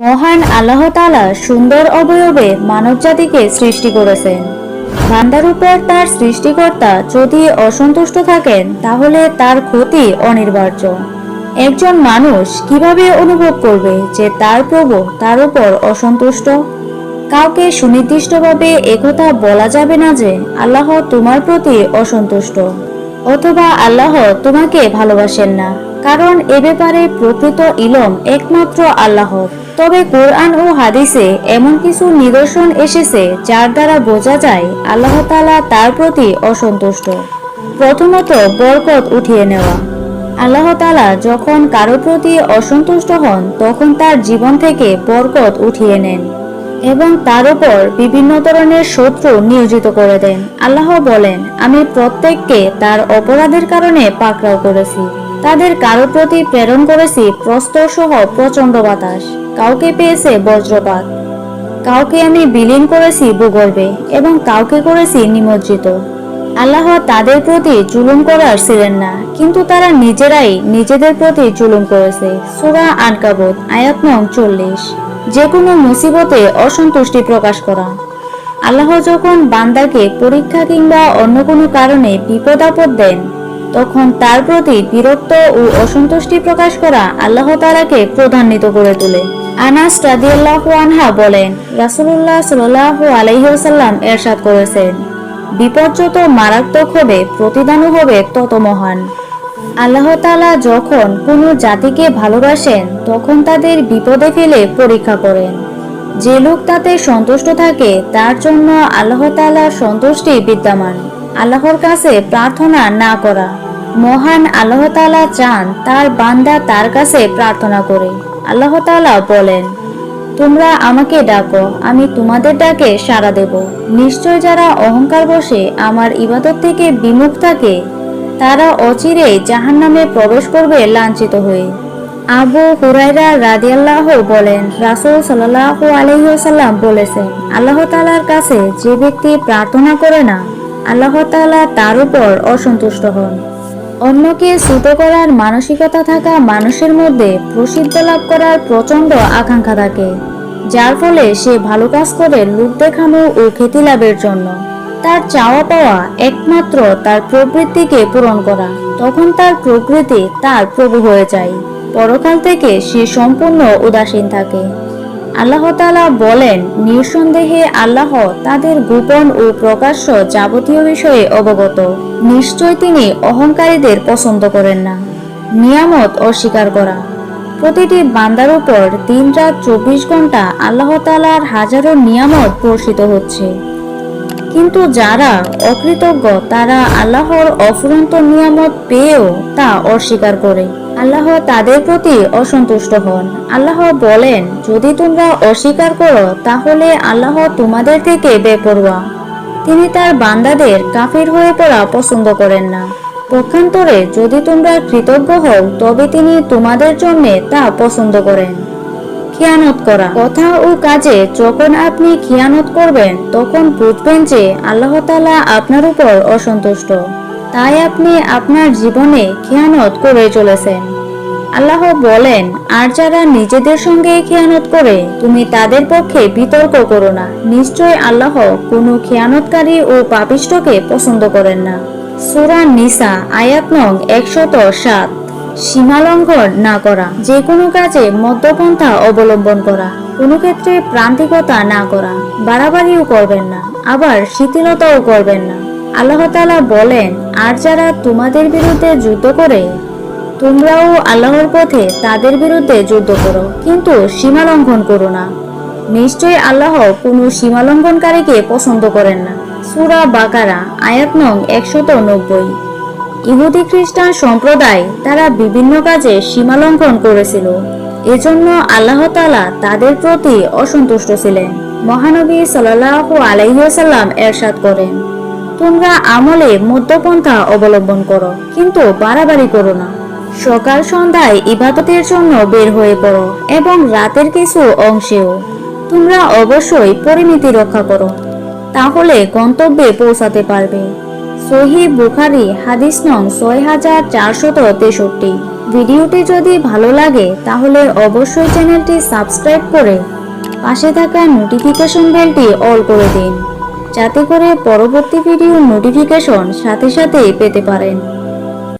মহান আল্লাহ তালা সুন্দর অবয়বে মানবজাতিকে সৃষ্টি করেছেন। বান্দার উপর তার সৃষ্টিকর্তা যদি অসন্তুষ্ট থাকেন, তাহলে তার ক্ষতি অনিবার্য। একজন মানুষ কীভাবে অনুভব করবে যে তার প্রভু তার উপর অসন্তুষ্ট? কাউকে সুনির্দিষ্টভাবে একথা বলা যাবে না যে, আল্লাহ তোমার প্রতি অসন্তুষ্ট, অথবা আল্লাহ তোমাকে ভালোবাসেন না। কারণ এ ব্যাপারে প্রকৃত ইলম একমাত্র আল্লাহ তবে কোরআন ও হাদিসে এমন কিছু নিদর্শন এসেছে যার দ্বারা বোঝা যায় আল্লাহ তাআলা তার প্রতি অসন্তুষ্ট। প্রথমত বরকত উঠিয়ে নেওয়া। আল্লাহ তাআলা যখন কারও প্রতি অসন্তুষ্ট হন, তখন তার জীবন থেকে বরকত উঠিয়ে নেন এবং তার উপর বিভিন্ন ধরনের শত্রু নিয়োজিত করে দেন। আল্লাহ বলেন, আমি প্রত্যেককে তার অপরাধের কারণে পাকড়াও করেছি। তাদের কারও প্রতি প্রেরণ করেছি প্রস্তর সহ প্রচণ্ড বাতাস। কাউকে পেয়েছে বজ্রপাত। কাউকে আমি বিলীন করেছি ভূগর্ভে এবং কাউকে করেছি নিমজ্জিত। আল্লাহ তাদের প্রতি জুলুম করার ছিলেন না, কিন্তু তারা নিজেরাই নিজেদের প্রতি জুলুম করেছে। সুরা আনকাবুত, আয়াত নং চল্লিশ। যে কোনো মুসিবতে অসন্তুষ্টি প্রকাশ করা। আল্লাহ যখন বান্দাকে পরীক্ষা কিংবা অন্য কোনো কারণে বিপদ আপদ দেন তখন তার প্রতি বিরক্ত ও অসন্তুষ্টি প্রকাশ করা আল্লাহ তালাকে প্রধান্বিত করে তোলে। আনাস রাদিয়াল্লাহু আনহা বলেন, রাসূলুল্লাহ সাল্লাল্লাহু আলাইহি ওয়াসাল্লাম এরশাদ করেছেন বিপদ যত মারাত্মক হবে প্রতিদানও হবে তত মহান আল্লাহ তালা যখন কোনো জাতিকে ভালোবাসেন, তখন তাদের বিপদে ফেলে পরীক্ষা করেন। যে লোক তাতে সন্তুষ্ট থাকে, তার জন্য আল্লাহ তাআলার সন্তুষ্টি বিদ্যমান। আল্লাহর কাছে প্রার্থনা না করা। মহান আল্লাহ তাআলা চান তার বান্দা তার কাছে প্রার্থনা করে। আল্লাহ তাআলা বলেন, তোমরা আমাকে ডাকো, আমি তোমাদের ডাকে সাড়া দেব। নিশ্চয় যারা অহংকার বসে আমার ইবাদত থেকে বিমুখ থাকে, তারা অচিরেই জাহান্নামে প্রবেশ করবে লাঞ্ছিত হয়ে। আবু হুরাইরা রাদিয়াল্লাহ বলেন, রাসূল সাল্লাল্লাহু আলাইহি ওয়াসাল্লাম বলেছেন, আল্লাহ তাআলার কাছে যে ব্যক্তি প্রার্থনা করে না আল্লাহ তাআলা তার উপর অসন্তুষ্ট হন। অন্যকে ছোট করার মানসিকতা থাকা মানুষের মধ্যে প্রসিদ্ধ লাভ করার প্রচণ্ড আকাঙ্ক্ষা থাকে, যার ফলে সে ভালো কাজ করে লোক দেখানো ও খ্যাতি লাভের জন্য। তার চাওয়া পাওয়া একমাত্র তার প্রবৃত্তিকে পূরণ করা, তখন তার প্রকৃতি তার প্রভু হয়ে যায়। পরকাল থেকে সে সম্পূর্ণ উদাসীন থাকে। আল্লাহ তাআলা বলেন, নিঃসন্দেহে আল্লাহ তাদের গোপন ও প্রকাশ্য যাবতীয় বিষয়ে অবগত। নিশ্চয় তিনি অহংকারীদের পছন্দ করেন না, নিয়ামত অস্বীকার করা। প্রতিটি বান্দার উপর দিন রাত চব্বিশ ঘণ্টা আল্লাহ তাআলার হাজারো নিয়ামত বর্ষিত হচ্ছে। কিন্তু যারা অকৃতজ্ঞ, তারা আল্লাহর অফুরন্ত নিয়ামত পেয়েও তা অস্বীকার করে। আল্লাহ তাদের প্রতি অসন্তুষ্ট হন। আল্লাহ বলেন, যদি তোমরা অস্বীকার করো, তাহলে আল্লাহ তোমাদের থেকে বেপরোয়া। তিনি তার বান্দাদের কাফির হয়ে পড়া পছন্দ করেন না। পক্ষান্তরে যদি তোমরা কৃতজ্ঞ হও, তবে তিনি তোমাদের জন্য তা পছন্দ করেন। খিয়ানত করা। কথা ও কাজে যখন আপনি খিয়ানত করবেন, তখন বুঝবেন যে আল্লাহ তাআলা আপনার উপর অসন্তুষ্ট। তাই আপনি আপনার জীবনে খেয়ানত করে চলেছেন। আল্লাহ বলেন, আর যারা নিজেদের সঙ্গে খেয়ানত করে, তুমি তাদের পক্ষে বিতর্ক করো না। নিশ্চয় আল্লাহ কোনো খেয়ানতকারী ও পাপিষ্টকে পছন্দ করেন না। সুরা নিসা, আয়াত নং একশত সাত। সীমালঙ্ঘন না করা, যে কোনো কাজে মধ্যপন্থা অবলম্বন করা, কোনো ক্ষেত্রে প্রান্তিকতা না করা, বাড়াবাড়িও করবেন না, আবার শিথিলতাও করবেন না। আল্লাহ তাআলা বলেন, আর যারা তোমাদের বিরুদ্ধে যুদ্ধ করে, তোমরাও আল্লাহর পথে তাদের বিরুদ্ধে যুদ্ধ করো, কিন্তু সীমা লঙ্ঘন করো না। নিশ্চয় আল্লাহ কোনো সীমা লঙ্ঘনকারীকে পছন্দ করেন না। সুরা বাকারা, আয়াত নং একশত নব্বই। ইহুদি খ্রিস্টান সম্প্রদায়, তারা বিভিন্ন কাজে সীমা লঙ্ঘন করেছিল। এজন্য আল্লাহ তাআলা তাদের প্রতি অসন্তুষ্ট ছিলেন। মহানবী সাল্লাল্লাহু আলাইহি ওয়াসাল্লাম এরশাদ করেন। তোমরা আমলে মধ্যপন্থা অবলম্বন করো, কিন্তু বাড়াবাড়ি করো না। সকাল সন্ধ্যায় ইবাদতের জন্য বের হয়ে পড়ো এবং রাতের কিছু অংশেও। তোমরা অবশ্যই পরিমিতি রক্ষা করো, তাহলে গন্তব্যে পৌঁছাতে পারবে। সহি বুখারি হাদিস নং ছয় হাজার চারশত তেষট্টি। ভিডিওটি যদি ভালো লাগে, তাহলে অবশ্যই চ্যানেলটি সাবস্ক্রাইব করে পাশে থাকা নোটিফিকেশন বেলটি অল করে দিন। যাতে করে পরবর্তী ভিডিও নোটিফিকেশন সাথে সাথে পেতে পারেন।